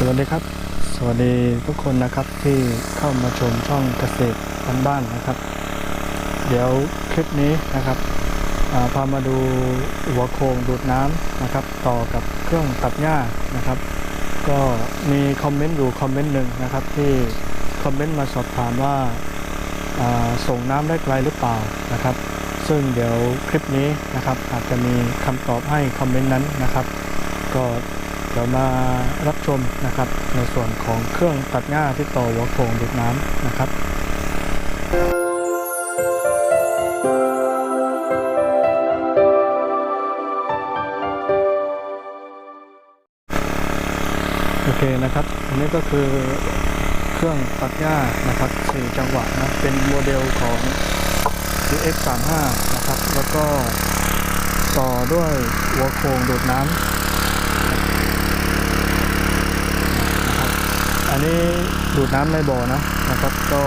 สวัสดีครับ สวัสดีทุกคนนะครับที่เข้ามาชมช่องเกษตรบ้านๆนะครับ เดี๋ยวคลิปนี้นะครับาพามาดูหัวโครงดูดน้ำนะครับ ต่อกับเครื่องตัดหญ้านะครับ ก็มีคอมเมนต์อยู่คอมเมนต์หนึ่งนะครับ ที่คอมเมนต์มาสอบถามว่าอ่าส่งน้ำได้ไกลหรือเปล่านะครับ ซึ่งเดี๋ยวคลิปนี้นะครับอาจจะมีคำตอบให้คอมเมนต์นั้นนะครับ ก็ เดี๋ยวมารับชมนะครับในส่วนของเครื่องตัดหญ้าที่ต่อหัวโครงดูดน้ำนะครับโอเคนะครับอันนี้ก็คือเครื่องตัดหญ้านะครับ4จังหวะนะเป็นโมเดลของ DX35 นะครับ แล้วก็ต่อด้วยหัวโครงดูดน้ำนะครับ อันนี้ดูดน้ำในบ่อนะนะครับ ก็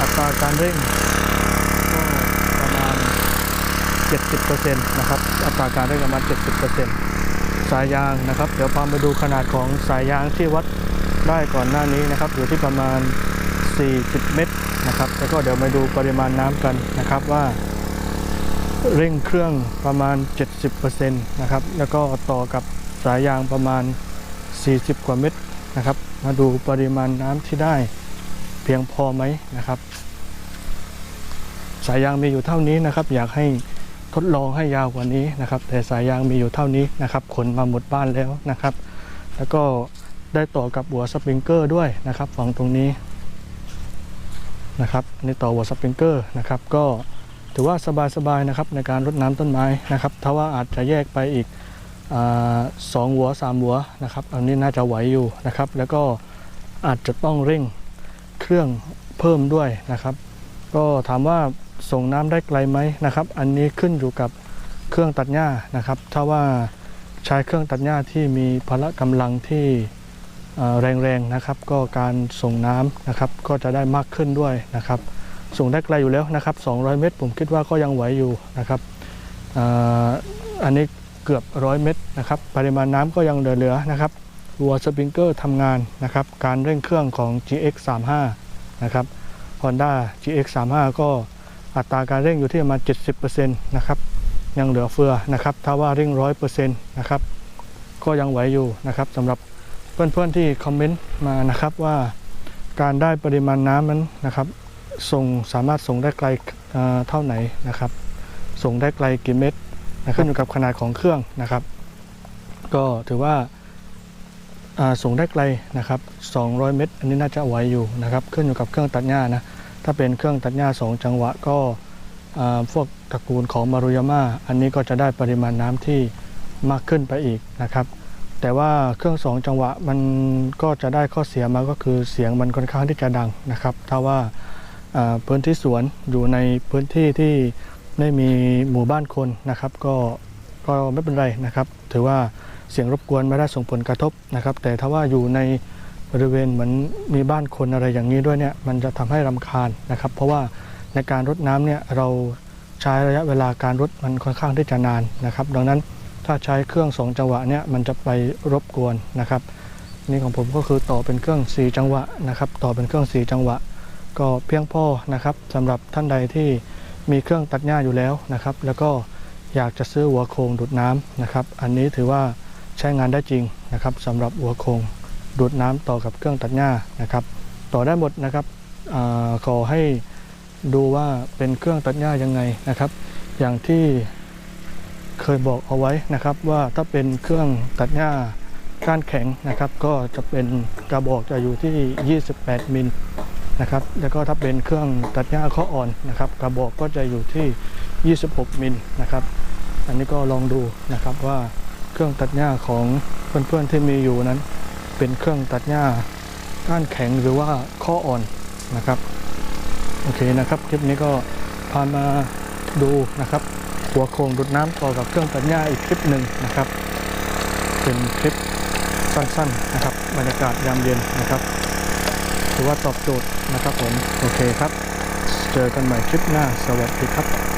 อัตราการเร่งก็ประมาณ 70%นะครับ อัตราการเร่งประมาณ 70%สายยางนะครับ เดี๋ยวพามาดูขนาดของสายยางที่วัดได้ก่อนหน้านี้นะครับ อยู่ที่ประมาณ 40 เมตรนะครับ แล้วก็เดี๋ยวมาดูปริมาณน้ำกันนะครับว่าเร่งเครื่องประมาณ 70%นะครับ แล้วก็ต่อกับสายยางประมาณ 40 กว่าเมตรนะครับ มาดูปริมาณน้ำที่ได้เพียงพอไหมนะครับ สายยางมีอยู่เท่านี้นะครับ อยากให้ทดลองให้ยาวกว่านี้นะครับ แต่สายยางมีอยู่เท่านี้นะครับขนมาหมดบ้านแล้วนะครับ แล้วก็ได้ต่อกับหัวสปริงเกอร์ด้วยนะครับฝั่งตรงนี้นะครับอันต่อหัวสปริงเกอร์นะครับ ก็ถือว่าสบายๆนะครับในการรดน้ำต้นไม้นะครับถ้าว่าอาจจะแยกไปอีก สองหัวสามหัวนะครับอันนี้น่าจะไหวอยู่นะครับ แล้วก็อาจจะต้องเร่งเครื่องเพิ่มด้วยนะครับ ก็ถามว่าส่งน้ำได้ไกลไหมนะครับ อันนี้ขึ้นอยู่กับเครื่องตัดหญ้านะครับ ถ้าว่าใช้เครื่องตัดหญ้าที่มีพละกำลังที่แรงๆนะครับ ก็การส่งน้ำนะครับก็จะได้มากขึ้นด้วยนะครับ ส่งได้ไกลอยู่แล้วนะครับ 200 เมตรผมคิดว่าก็ยังไหวอยู่นะครับออันนี้ เกือบ100เมตรนะครับปริมาณน้ำก็ยังเหลือๆนะครับรัวสปริงเกอร์ทำงานนะครับการเร่งเครื่องของ GX35 นะครับ Honda GX35 ก็อัตราการเร่งอยู่ที่ประมาณ 70%นะครับยังเหลือเฟือนะครับถ้าว่าเร่ง 100%นะครับก็ยังไหวอยู่นะครับสำหรับเพื่อนๆที่คอมเมนต์มานะครับว่าการได้ปริมาณน้ำนั้นนะครับส่งสามารถส่งได้ไกลเท่าไหนนะครับ ส่งได้ไกลกี่เมตร ขึ้นอยู่กับขนาดของเครื่องนะครับ ก็ถือว่าส่งได้ไกลนะครับ 200 เมตร อันนี้น่าจะไหวอยู่นะครับ ขึ้นอยู่กับเครื่องตัดหญ้านะ ถ้าเป็นเครื่องตัดหญ้า 2 จังหวะก็พวกตระกูลของมารุยาม่าอันนี้ก็จะได้ปริมาณน้ำที่มากขึ้นไปอีกนะครับ แต่ว่าเครื่อง2จังหวะมันก็จะได้ข้อเสียมาก็คือเสียงมันค่อนข้างที่จะดังนะครับ ถ้าว่าพื้นที่สวนอยู่ในพื้นที่ที่ ไม่มีหมู่บ้านคนนะครับ ก็ก็ไม่เป็นไรนะครับ ถือว่าเสียงรบกวนไม่ได้ส่งผลกระทบนะครับ แต่ถ้าว่าอยู่ในบริเวณเหมือนมีบ้านคนอะไรอย่างนี้ด้วยเนี่ยมันจะทำให้รำคาญนะครับ เพราะว่าในการรดน้ำเนี่ยเราใช้ระยะเวลาการรดมันค่อนข้างที่จะนานนะครับ ดังนั้นถ้าใช้เครื่องสองจังหวะเนี่ยมันจะไปรบกวนนะครับ นี่ของผมก็คือต่อเป็นเครื่องสี่จังหวะนะครับ ต่อเป็นเครื่องสี่จังหวะ ก็เพียงพอนะครับสำหรับท่านใดที่ มีเครื่องตัดหญ้าอยู่แล้วนะครับ แล้วก็อยากจะซื้อหัวโครงดูดน้ำนะครับ อันนี้ถือว่าใช้งานได้จริงนะครับสำหรับหัวโครงดูดน้ำต่อกับเครื่องตัดหญ้านะครับ ต่อได้หมดนะครับอขอให้ดูว่าเป็นเครื่องตัดหญ้ายังไงนะครับ อย่างที่เคยบอกเอาไว้นะครับ ว่าถ้าเป็นเครื่องตัดหญ้าก้านแข็งนะครับ ก็จะเป็นกระบอกจะอยู่ที่ 28 มิล นะครับ แล้วก็ถ้าเป็นเครื่องตัดหญ้าข้ออ่อนนะครับ กระบอกก็จะอยู่ที่ 26 มิลนะครับ อันนี้ก็ลองดูนะครับว่าเครื่องตัดหญ้าของเพื่อนๆที่มีอยู่นั้น เป็นเครื่องตัดหญ้าก้านแข็งหรือว่าข้ออ่อนนะครับโอเคนะครับคลิปนี้ก็พามาดูนะครับ หัวโครงดูดน้ำต่อกับเครื่องตัดหญ้าอีกคลิปหนึ่งนะครับ เป็นคลิปสั้นๆนะครับบรรยากาศยามเย็นนะครับ ถือว่าตอบโจทย์นะครับผม โอเคครับ เจอกันใหม่คลิปหน้า สวัสดีครับ